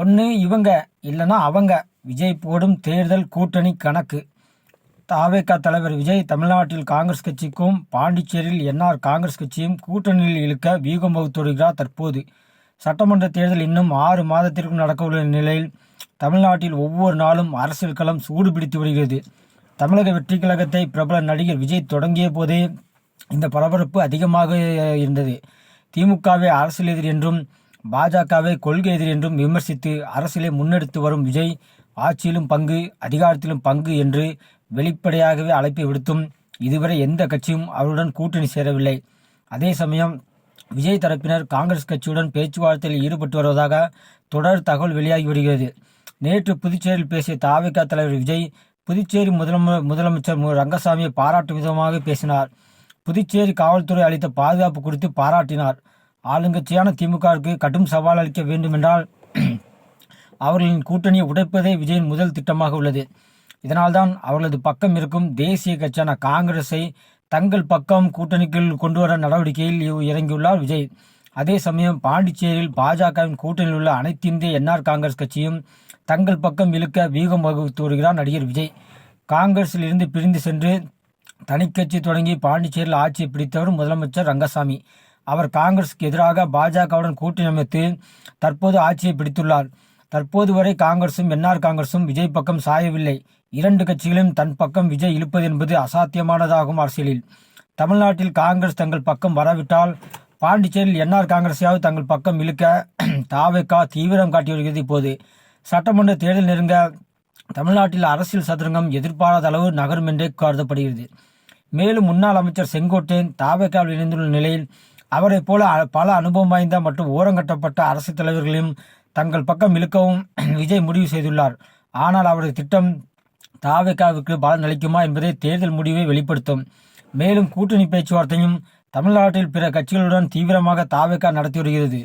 ஒன்று இவங்க இல்லைன்னா அவங்க. விஜய் போடும் தேர்தல் கூட்டணி கணக்கு. தாவேகா தலைவர் விஜய் தமிழ்நாட்டில் காங்கிரஸ் கட்சிக்கும் பாண்டிச்சேரியில் என்ஆர் காங்கிரஸ் கட்சியும் கூட்டணியில் இழுக்க வியூகம் வகுத்து வருகிறார் தற்போது. சட்டமன்ற தேர்தல் இன்னும் ஆறு மாதத்திற்கும் நடக்கவுள்ள நிலையில் தமிழ்நாட்டில் ஒவ்வொரு நாளும் அரசியல் களம் சூடு பிடித்து வருகிறது. தமிழக வெற்றி கழகத்தை பிரபல நடிகர் விஜய் தொடங்கிய போதே இந்த பரபரப்பு அதிகமாக இருந்தது. திமுகவை அரசியல் எதிர் என்றும் பாஜகவை கொள்கை எதிரி என்றும் விமர்சித்து அரசியலை முன்னெடுத்து வரும் விஜய் ஆட்சியிலும் பங்கு அதிகாரத்திலும் பங்கு என்று வெளிப்படையாகவே அழைப்பை விடுத்தும் இதுவரை எந்த கட்சியும் அவருடன் கூட்டணி சேரவில்லை. அதே சமயம் விஜய் தரப்பினர் காங்கிரஸ் கட்சியுடன் பேச்சுவார்த்தையில் ஈடுபட்டு வருவதாக தொடர் தகவல் வெளியாகி வருகிறது. நேற்று புதுச்சேரியில் பேசிய தாவிக தலைவர் விஜய் புதுச்சேரி முதலம முதலமைச்சர் மு. ரங்கசாமியை பாராட்டும் விதமாக பேசினார். புதுச்சேரி காவல்துறை அளித்த பாதுகாப்பு குறித்து பாராட்டினார். ஆளுங்கட்சியான திமுகவுக்கு கடும் சவால் அளிக்க வேண்டுமென்றால் அவர்களின் கூட்டணியை உடைப்பதே விஜயின் முதல் திட்டமாக உள்ளது. இதனால்தான் அவர்களது பக்கம் இருக்கும் தேசிய கட்சியான காங்கிரஸை தங்கள் பக்கம் கூட்டணிக்குள் கொண்டு வர நடவடிக்கையில் இறங்கியுள்ளார் விஜய். அதே சமயம் பாண்டிச்சேரியில் பாஜகவின் கூட்டணியில் உள்ள அனைத்து இந்திய என்ஆர் காங்கிரஸ் கட்சியும் தங்கள் பக்கம் இழுக்க வீகம் வகுத்து வருகிறார் நடிகர் விஜய். காங்கிரஸில் இருந்து பிரிந்து சென்று தனிக்கட்சி தொடங்கி பாண்டிச்சேரியில் ஆட்சியை பிடித்தவர் முதலமைச்சர் ரங்கசாமி. அவர் காங்கிரசுக்கு எதிராக பாஜகவுடன் கூட்டணி அமைத்து தற்போது ஆட்சியை பிடித்துள்ளார். தற்போது வரை காங்கிரசும் என்ஆர் காங்கிரசும் விஜய் பக்கம் சாயவில்லை. இரண்டு கட்சிகளையும் தன் பக்கம் விஜய் இழுப்பது என்பது அசாத்தியமானதாகும் அரசியலில். தமிழ்நாட்டில் காங்கிரஸ் தங்கள் பக்கம் வராவிட்டால் பாண்டிச்சேரியில் என்ஆர் காங்கிரஸையாவது தங்கள் பக்கம் இழுக்க தாவேக்கா தீவிரம் காட்டி வருகிறது இப்போது. சட்டமன்ற தேர்தல் நெருங்க தமிழ்நாட்டில் அரசியல் சதுரங்கம் எதிர்பாராத அளவு நகரும் என்றே கருதப்படுகிறது. மேலும் முன்னாள் அமைச்சர் செங்கோட்டையன் தாவேக்காவில் இணைந்துள்ள நிலையில் அவரைப் போல பல அனுபவம் வாய்ந்த மற்றும் ஓரங்கட்டப்பட்ட அரசு தலைவர்களையும் தங்கள் பக்கம் இழுக்கவும் விஜய் முடிவு செய்துள்ளார். ஆனால் அவரது திட்டம் தாவேக்காவுக்கு பலன் அளிக்குமா என்பதை தேர்தல் முடிவை வெளிப்படுத்தும். மேலும் கூட்டணி பேச்சுவார்த்தையும் தமிழ்நாட்டில் பிற கட்சிகளுடன் தீவிரமாக தாவேக்கா நடத்தி வருகிறது.